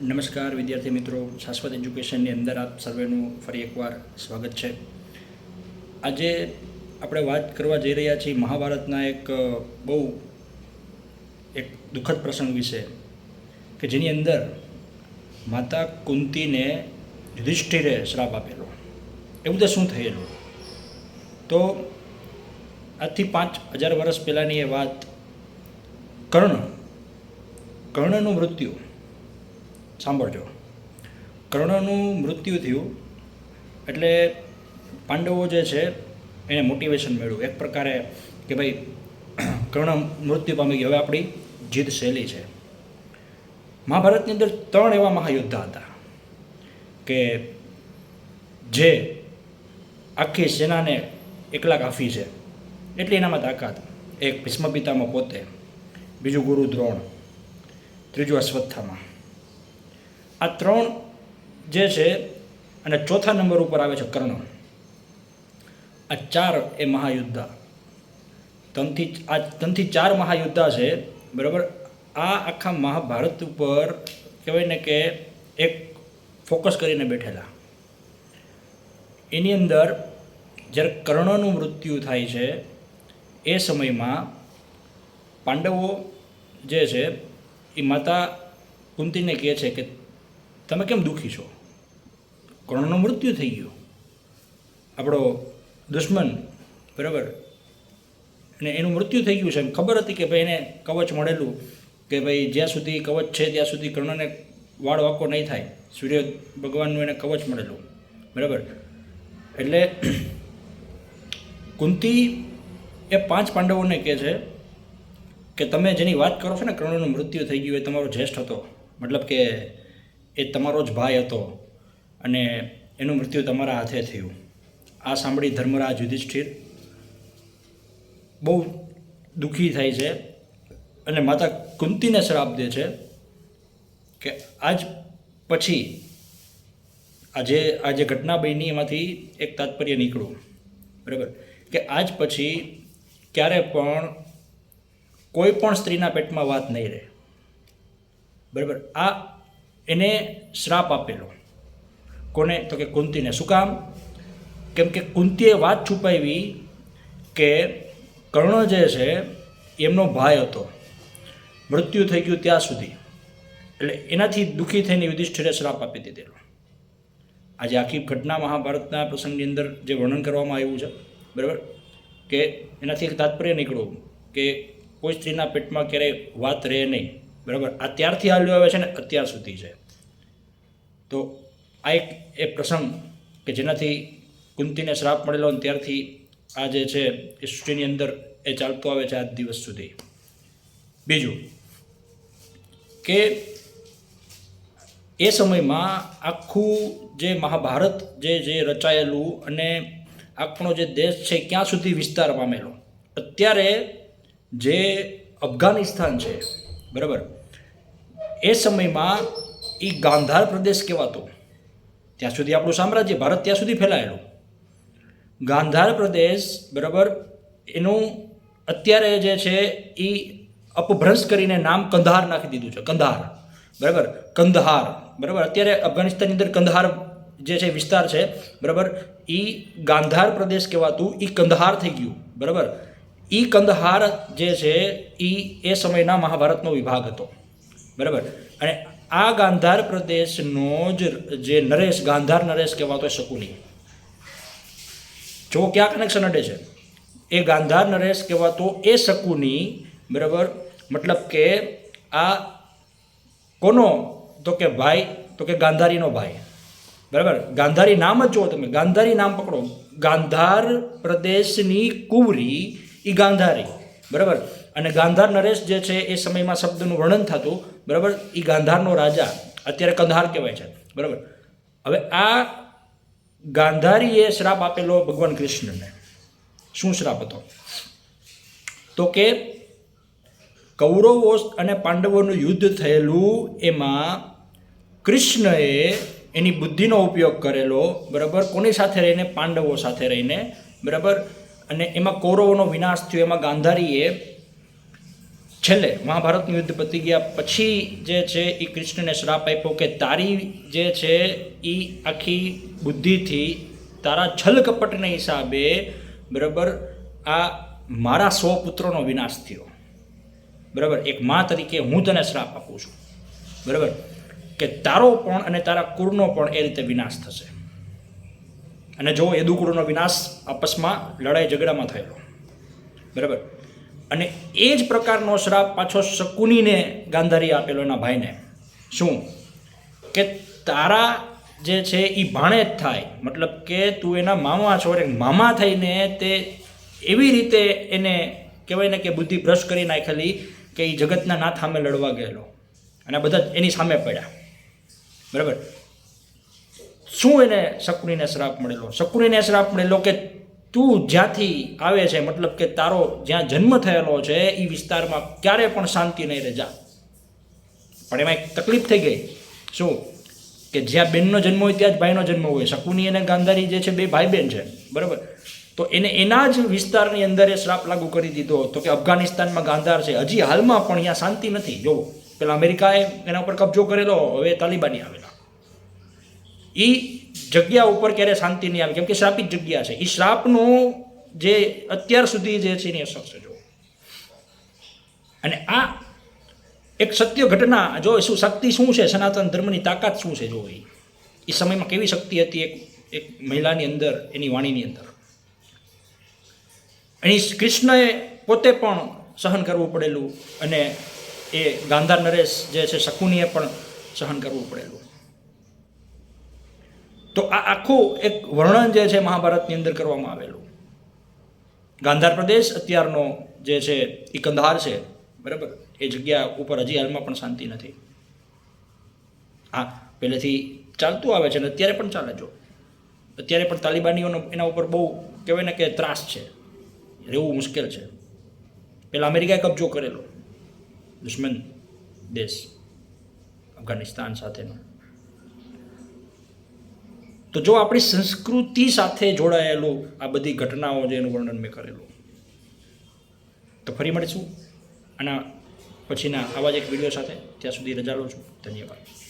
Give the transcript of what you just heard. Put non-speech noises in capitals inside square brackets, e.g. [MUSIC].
નમસ્કાર વિદ્યાર્થી મિત્રો, શાશ્વત એજ્યુકેશનની અંદર આપ સર્વેનું ફરી એકવાર સ્વાગત છે. આજે આપણે વાત કરવા જઈ રહ્યા છીએ મહાભારતના એક બહુ એક દુઃખદ પ્રસંગ વિશે કે જેની અંદર માતા કુંતીને યુધિષ્ઠિરે શ્રાપ આપેલો. એવું તો શું થયેલું? તો આજથી પાંચ હજાર વર્ષ પહેલાંની એ વાત કર્ણ, કર્ણનું મૃત્યુ સાંભળજો. કર્ણનું મૃત્યુ થયું એટલે પાંડવો જે છે એને મોટિવેશન મળ્યું. એક પ્રકારે કે ભાઈ, [CLEARS THROAT] કર્ણ મૃત્યુ પામી ગયો. હવે આપણી જીત શૈલી છે. મહાભારતની અંદર ત્રણ એવા મહાયોદ્ધા હતા કે જે આખી સેનાને એકલા કાફી છે. એટલી એનામાં તાકાત. એક ભીષ્મ પિતામાં પોતે, બીજું ગુરુ દ્રોણ, ત્રીજું અશ્વત્થામાં. આ ત્રણ જે છે અને ચોથા નંબર ઉપર આવે છે કર્ણ. આ ચાર એ મહાયુદ્ધા. ત્રણથી આ ત્રણથી ચાર મહાયુદ્ધા છે, બરાબર? આ આખા મહાભારત ઉપર કહેવાય ને કે એક ફોકસ કરીને બેઠેલા. એની અંદર જ્યારે કર્ણનું મૃત્યુ થાય છે, એ સમયમાં પાંડવો જે છે, એ માતા કુંતીને કહે છે કે તમે કેમ દુઃખી છો? કર્ણનું મૃત્યુ થઈ ગયું. આપણો દુશ્મન, બરાબર? અને એનું મૃત્યુ થઈ ગયું છે. એમ ખબર હતી કે ભાઈ એને કવચ મળેલું, કે ભાઈ જ્યાં સુધી કવચ છે, ત્યાં સુધી કર્ણને વાળ વાંકો નહીં થાય. સૂર્ય ભગવાનનું એને કવચ મળેલું, બરાબર? એટલે કુંતી એ પાંચ પાંડવોને કહે છે કે તમે જેની વાત કરો છો ને, કર્ણનું મૃત્યુ થઈ ગયું એ તમારો જ્યેષ્ઠ હતો. મતલબ કે એ તમારો જ ભાઈ હતો અને એનું મૃત્યુ તમારા હાથે થયું. આ સાંભળી ધર્મરાજ યુધિષ્ઠિર બહુ દુઃખી થાય છે અને માતા કુંતીને શ્રાપ દે છે કે આજ પછી આજે આ જે ઘટના બની એમાંથી એક તાત્પર્ય નીકળ્યું. બરાબર? કે આજ પછી ક્યારે પણ કોઈ પણ સ્ત્રીના પેટમાં વાત નહીં રહે. બરાબર? આ એને શ્રાપ આપેલો. કોને? તો કે કુંતીને. શું કામ? કેમ કે કુંતીએ વાત છુપાવી કે કર્ણ જે છે, એમનો ભાઈ હતો. મૃત્યુ થઈ ગયું ત્યાં સુધી. એટલે એનાથી દુઃખી થઈને યુધિષ્ઠિરે શ્રાપ આપી દીધેલો. આજે આખી ઘટના મહાભારતના પ્રસંગની અંદર જે વર્ણન કરવામાં આવ્યું છે, બરાબર? કે એનાથી એક તાત્પર્ય નીકળ્યું કે કોઈ સ્ત્રીના પેટમાં ક્યારેય વાત રહે નહીં. બરાબર? આ ત્યારથી હાલ્યો આવે છે ને અત્યાર સુધી છે. તો આ એક એ પ્રસંગ કે જેનાથી કુંતીને શ્રાપ મળેલો અને ત્યારથી આ જે છે એ સૃષ્ટિની અંદર એ ચાલતો આવે છે આજ દિવસ સુધી. બીજું કે એ સમયમાં આખું જે મહાભારત જે જે રચાયેલું અને આપણો જે દેશ છે ક્યાં સુધી વિસ્તાર પામેલો? અત્યારે જે અફઘાનિસ્તાન છે, બરાબર? એ સમયમાં એ ગાંધાર પ્રદેશ કહેવાતો. ત્યાં સુધી આપણું સામ્રાજ્ય ભારત ત્યાં સુધી ફેલાયેલું. ગાંધાર પ્રદેશ, બરાબર, એનું અત્યારે જે છે એ અપભ્રંશ કરીને નામ કંધાર નાખી દીધું છે, કંધાર. બરાબર કંધહાર બરાબર, અત્યારે અફઘાનિસ્તાનની અંદર કંધાર જે છે વિસ્તાર છે, બરાબર, એ ગાંધાર પ્રદેશ કહેવાતું એ કંધહાર થઈ ગયું. બરાબર એ કંધહાર જે છે એ એ સમયના મહાભારતનો વિભાગ હતો. બરાબર. અને આ ગાંધાર પ્રદેશનો જ જે નરેશ, ગાંધાર નરેશ કહેવાતો શકુની. જો ક્યાં કનેક્શન અડે છે? એ ગાંધાર નરેશ કહેવાતો એ શકુની, બરાબર? મતલબ કે આ કોનો? તો કે ભાઈ, તો કે ગાંધારીનો ભાઈ. બરાબર? ગાંધારી નામ જ જુઓ તમે. ગાંધારી નામ પકડો. ગાંધાર પ્રદેશની કુંવરી એ ગાંધારી. બરાબર? અને ગાંધાર નરેશ જે છે એ સમયમાં શબ્દનું વર્ણન થતું. બરાબર? એ ગાંધારનો રાજા. અત્યારે કંધાર કહેવાય છે. બરાબર? હવે આ ગાંધારીએ શ્રાપ આપેલો ભગવાન કૃષ્ણને. શું શ્રાપ હતો? તો કે કૌરવો અને પાંડવોનું યુદ્ધ થયેલું એમાં કૃષ્ણએ એની બુદ્ધિનો ઉપયોગ કરેલો, બરાબર? કોની સાથે રહીને? પાંડવો સાથે રહીને. બરાબર? અને એમાં કૌરવોનો વિનાશ થયો. એમાં ગાંધારીએ છેલ્લે મહાભારતનું યુદ્ધ પતી ગયા પછી જે છે એ કૃષ્ણને શ્રાપ આપ્યો કે તારી જે છે એ આખી બુદ્ધિથી તારા છલ કપટના હિસાબે બરાબર આ મારા સો પુત્રોનો વિનાશ થયો. બરાબર? એક મા તરીકે હું તને શ્રાપ આપું છું. બરાબર? કે તારો પણ અને તારા કુળનો પણ એ રીતે વિનાશ થશે. અને જો યદુકુળનો વિનાશ આપસમાં લડાઈ ઝઘડામાં થયેલો. બરાબર? અને એ જ પ્રકારનો શ્રાપ પાછો શકુનીને ગાંધારી આપેલો એના ભાઈને. શું? કે તારા જે છે એ ભાણે જ થાય. મતલબ કે તું એના મામા છો એટલે મામા થઈને તે એવી રીતે એને કહેવાય ને કે બુદ્ધિ ભ્રષ્ટ કરી નાખેલી કે એ જગતના નાથ સામે લડવા ગયેલો. અને બધા એની સામે પડ્યા. બરાબર? શું એને શકુનીને શ્રાપ મળેલો? શકુનીને શ્રાપ મળેલો કે તું જ્યાંથી આવે છે, મતલબ કે તારો જ્યાં જન્મ થયેલો છે એ વિસ્તારમાં ક્યારે પણ શાંતિ નહીં રહે. જા. પણ એમાં એક તકલીફ થઈ ગઈ. શું? કે જ્યાં બેનનો જન્મ હોય ત્યાં જ ભાઈનો જન્મ હોય. શકુની અને ગાંધારી જે છે, બે ભાઈ બહેન છે. બરાબર? તો એને એના જ વિસ્તારની અંદર એ શ્રાપ લાગુ કરી દીધો તો કે અફઘાનિસ્તાનમાં ગાંધાર છે. હજી હાલમાં પણ અહીંયા શાંતિ નથી. જોવો પેલા અમેરિકાએ એના ઉપર કબજો કરેલો, હવે તાલિબાની આવેલા. એ જગ્યા ઉપર ક્યારે શાંતિ નહીં આવે. કેમ કે શ્રાપિત જગ્યા છે. એ શ્રાપનું જે અત્યાર સુધી જે છે એની અસર છે જો અને આ એક સત્ય ઘટના, જો શું શક્તિ શું છે, સનાતન ધર્મની તાકાત શું છે જો એ સમયમાં કેવી શક્તિ હતી એક એક મહિલાની અંદર, એની વાણીની અંદર. અહીં કૃષ્ણએ પોતે પણ સહન કરવું પડેલું અને એ ગાંધાર નરેશ જે છે, શકુનીએ પણ સહન કરવું પડેલું. તો આ આખું એક વર્ણન જે છે મહાભારતની અંદર કરવામાં આવેલું. ગાંધાર પ્રદેશ અત્યારનો જે છે એ કંધાર છે, બરાબર? એ જગ્યા ઉપર હજી હાલમાં પણ શાંતિ નથી. હા, પહેલેથી ચાલતું આવે છે અને અત્યારે પણ ચાલે જો. અત્યારે પણ તાલિબાનીઓનો એના ઉપર બહુ કહેવાય ને કે ત્રાસ છે. રહેવું મુશ્કેલ છે. પહેલાં અમેરિકાએ કબજો કરેલો. દુશ્મન દેશ. અફઘાનિસ્તાન સાથેનો. તો જો આપણી સંસ્કૃતિ સાથે જોડાયેલું આ બધી ઘટનાઓ જે એનું વર્ણન મેં કરેલું, તો ફરી મળીશું. આના પછીના આવા જ એક વીડિયો સાથે ત્યાં સુધી રજા લઉં છું. ધન્યવાદ.